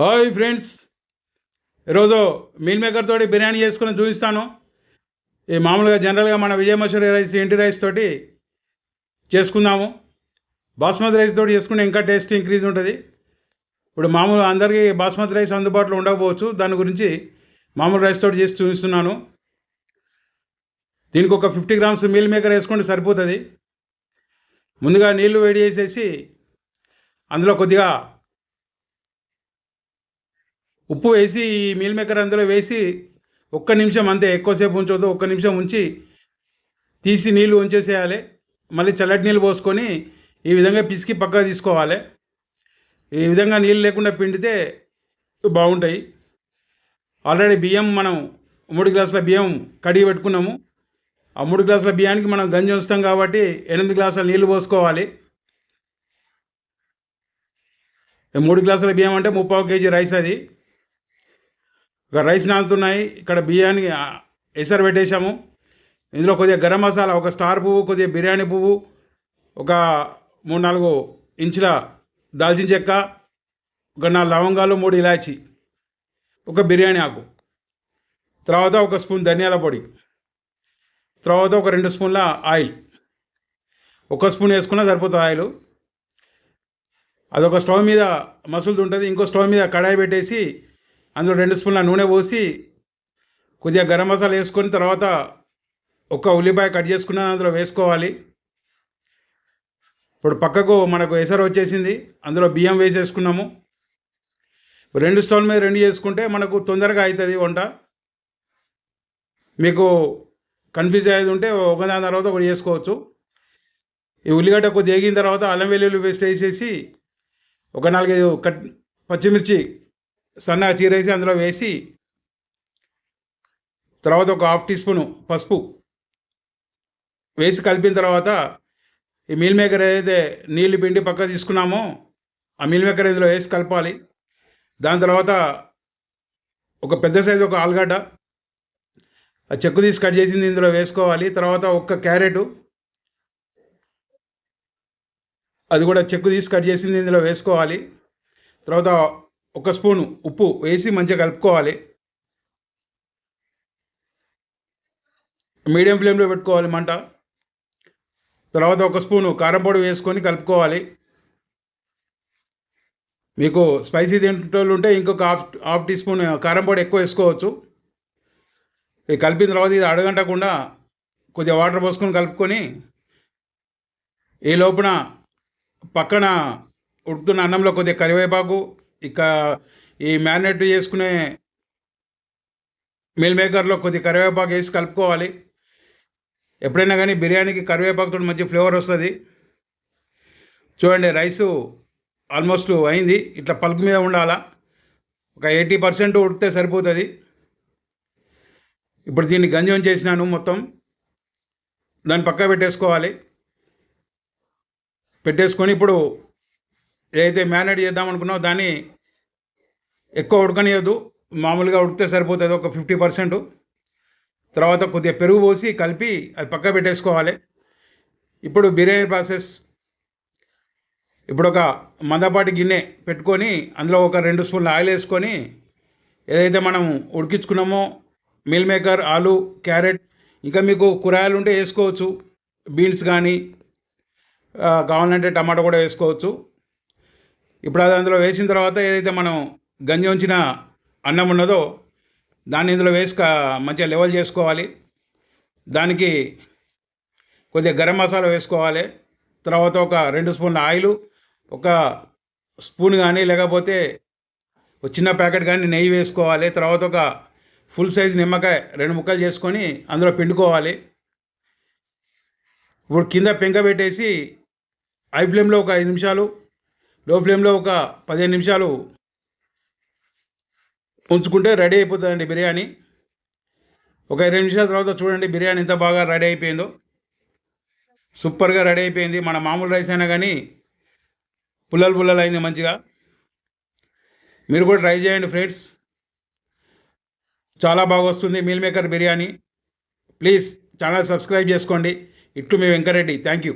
Hi friends. ఈరోజు meal maker తోటి బిర్యానీ చేసుకుని చూపిస్తాను. ఈ మామూలుగా జనరల్గా మన విజయమసూరి రైస్ ఇంటి రైస్ తోటి చేసుకుందాము. బాస్మతి రైస్ తోటి చేసుకుంటే ఇంకా టేస్ట్ ఇంక్రీజ్ ఉంటుంది. ఇప్పుడు మామూలు అందరికీ బాస్మతి రైస్ అందుబాటులో ఉండకపోవచ్చు. దాని గురించి మామూలు రైస్ తోటి చేసి చూపిస్తున్నాను. దీనికి ఒక ఫిఫ్టీ గ్రామ్స్ మీల్ మేకర్ వేసుకుంటే సరిపోతుంది. ముందుగా నీళ్ళు వేడి చేసేసి అందులో కొద్దిగా ఉప్పు వేసి ఈ మీల్ మేకర్ అందులో వేసి ఒక్క నిమిషం అంతే ఎక్కువసేపు ఉంచవద్దు ఒక్క నిమిషం ఉంచి తీసి నీళ్ళు ఉంచేసేయాలి. మళ్ళీ చల్లటి నీళ్ళు పోసుకొని ఈ విధంగా పిసికి పక్కకు తీసుకోవాలి. ఈ విధంగా నీళ్ళు లేకుండా పిండితే బాగుంటాయి. ఆల్రెడీ బియ్యం మనం మూడు గ్లాసుల బియ్యం కడిగి పెట్టుకున్నాము. ఆ మూడు గ్లాసుల బియ్యానికి మనం గంజి ఉంచుతాం కాబట్టి ఎనిమిది గ్లాసుల నీళ్ళు పోసుకోవాలి. మూడు గ్లాసుల బియ్యం అంటే ముప్పావు కేజీ రైస్ అది. ఇక రైస్ నానుతున్నాయి. ఇక్కడ బియ్యాన్ని ఎసరు పెట్టేశాము. ఇందులో కొద్దిగా గరం మసాలా ఒక స్టార్ పువ్వు కొద్దిగా బిర్యానీ పువ్వు ఒక మూడు నాలుగు ఇంచుల దాల్చిన చెక్క ఒక నాలుగు లవంగాలు మూడు ఇలాచి ఒక బిర్యానీ ఆకు తర్వాత ఒక స్పూన్ ధనియాల పొడి తర్వాత ఒక రెండు స్పూన్ల ఆయిల్ ఒక స్పూన్ వేసుకున్నా సరిపోతుంది ఆయిల్. అదొక స్టవ్ మీద మసులుతుంటుంది. ఇంకో స్టవ్ మీద కడాయి పెట్టేసి అందులో రెండు స్పూన్ల నూనె పోసి కొద్దిగా గరం మసాలా వేసుకొని తర్వాత ఒక ఉల్లిపాయ కట్ చేసుకున్న అందులో వేసుకోవాలి. ఇప్పుడు పక్కకు మనకు ఎసరు వచ్చేసింది. అందులో బియ్యం వేసేసుకున్నాము. రెండు స్టవ్ మీద రెండు చేసుకుంటే మనకు తొందరగా అవుతుంది వంట. మీకు కన్ఫ్యూజ్ అయ్యేది ఉంటే ఒక దాని తర్వాత ఒకటి చేసుకోవచ్చు. ఈ ఉల్లిగడ్డ కొద్ది వేగిన తర్వాత అల్లం వెల్లుల్లి పేస్ట్ వేసేసి ఒక నాలుగైదు కట్ పచ్చిమిర్చి సన్నగా చీరేసి అందులో వేసి తర్వాత ఒక హాఫ్ టీ స్పూను పసుపు వేసి కలిపిన తర్వాత ఈ మీల్ మేకర్ ఏదైతే నీళ్ళు పిండి పక్క తీసుకున్నామో ఆ మీల్ మేకర్ ఇందులో వేసి కలపాలి. దాని తర్వాత ఒక పెద్ద సైజు ఒక ఆలుగడ్డ ఆ చెక్కు తీసి కట్ చేసింది ఇందులో వేసుకోవాలి. తర్వాత ఒక్క క్యారెట్ అది కూడా చెక్కు తీసి కట్ చేసింది ఇందులో వేసుకోవాలి. తర్వాత ఒక స్పూను ఉప్పు వేసి మంచిగా కలుపుకోవాలి. మీడియం ఫ్లేమ్లో పెట్టుకోవాలి మంట. తర్వాత ఒక స్పూను కారం పొడి వేసుకొని కలుపుకోవాలి. మీకు స్పైసీ తింటోళ్ళు ఉంటే ఇంకొక హాఫ్ హాఫ్ టీ స్పూన్ కారం పొడి ఎక్కువ వేసుకోవచ్చు. ఇది కలిపిన తర్వాత ఇది అడగంటకుండా కొద్దిగా వాటర్ పోసుకొని కలుపుకొని ఈ లోపున పక్కన ఉడుకుతున్న అన్నంలో కొద్దిగా కరివేపాకు ఇక ఈ మ్యారినేట్ చేసుకునే మిల్ మేకర్లో కొద్దిగా కరివేపాకు వేసి కలుపుకోవాలి. ఎప్పుడైనా కానీ బిర్యానీకి కరివేపాకుతో మంచి ఫ్లేవర్ వస్తుంది. చూడండి రైసు ఆల్మోస్ట్ అయింది. ఇట్లా పలుకు మీద ఉండాలా? ఒక ఎయిటీ పర్సెంట్ ఉడితే సరిపోతుంది. ఇప్పుడు దీన్ని గంజం చేసినాను మొత్తం. దాన్ని పక్క పెట్టేసుకోవాలి. పెట్టేసుకొని ఇప్పుడు ఏదైతే మేనేజ్ చేద్దాం దాన్ని ఎక్కువ ఉడకనియద్దు. మామూలుగా ఉడికితే సరిపోతుంది. ఒక ఫిఫ్టీ పర్సెంట్. తర్వాత కొద్దిగా పెరుగు పోసి కలిపి అది పక్క పెట్టేసుకోవాలి. ఇప్పుడు బిర్యానీ ప్రాసెస్. ఇప్పుడు ఒక మందపాటి గిన్నె పెట్టుకొని అందులో ఒక రెండు స్పూన్ల ఆయిల్ వేసుకొని ఏదైతే మనం ఉడికించుకున్నామో మిల్ మేకర్ ఆలు క్యారెట్ ఇంకా మీకు కూరగాయలు ఉంటే వేసుకోవచ్చు. బీన్స్ కానీ కావాలంటే టమాటా కూడా వేసుకోవచ్చు. ఇప్పుడు అది అందులో వేసిన తర్వాత ఏదైతే మనం గంజి ఉంచిన అన్నం ఉన్నదో దాన్ని ఇందులో వేసుక మంచిగా లెవెల్ చేసుకోవాలి. దానికి కొద్దిగా గరం మసాలా వేసుకోవాలి. తర్వాత ఒక రెండు స్పూన్ల ఆయిల్ ఒక స్పూన్ కానీ లేకపోతే ఒక చిన్న ప్యాకెట్ కానీ నెయ్యి వేసుకోవాలి. తర్వాత ఒక ఫుల్ సైజ్ నిమ్మకాయ రెండు ముక్కలు చేసుకొని అందులో పిండుకోవాలి. ఇప్పుడు కింద పెంక పెట్టేసి హై ఫ్లేమ్లో ఒక ఐదు నిమిషాలు లో ఫ్లేమ్లో ఒక పదిహేను నిమిషాలు ఉంచుకుంటే రెడీ అయిపోతుందండి బిర్యానీ. ఒక ఇరవై నిమిషాల తర్వాత చూడండి బిర్యానీ ఎంత బాగా రెడీ అయిపోయిందో. సూపర్గా రెడీ అయిపోయింది. మన మామూలు రైస్ అయినా కానీ పుల్లలు పుల్లలు అయింది మంచిగా. మీరు కూడా ట్రై చేయండి ఫ్రెండ్స్. చాలా బాగా వస్తుంది meal maker biryani. Please channel subscribe చేసుకోండి. ఇట్లు మీ వెంకరెడ్డి. Thank you.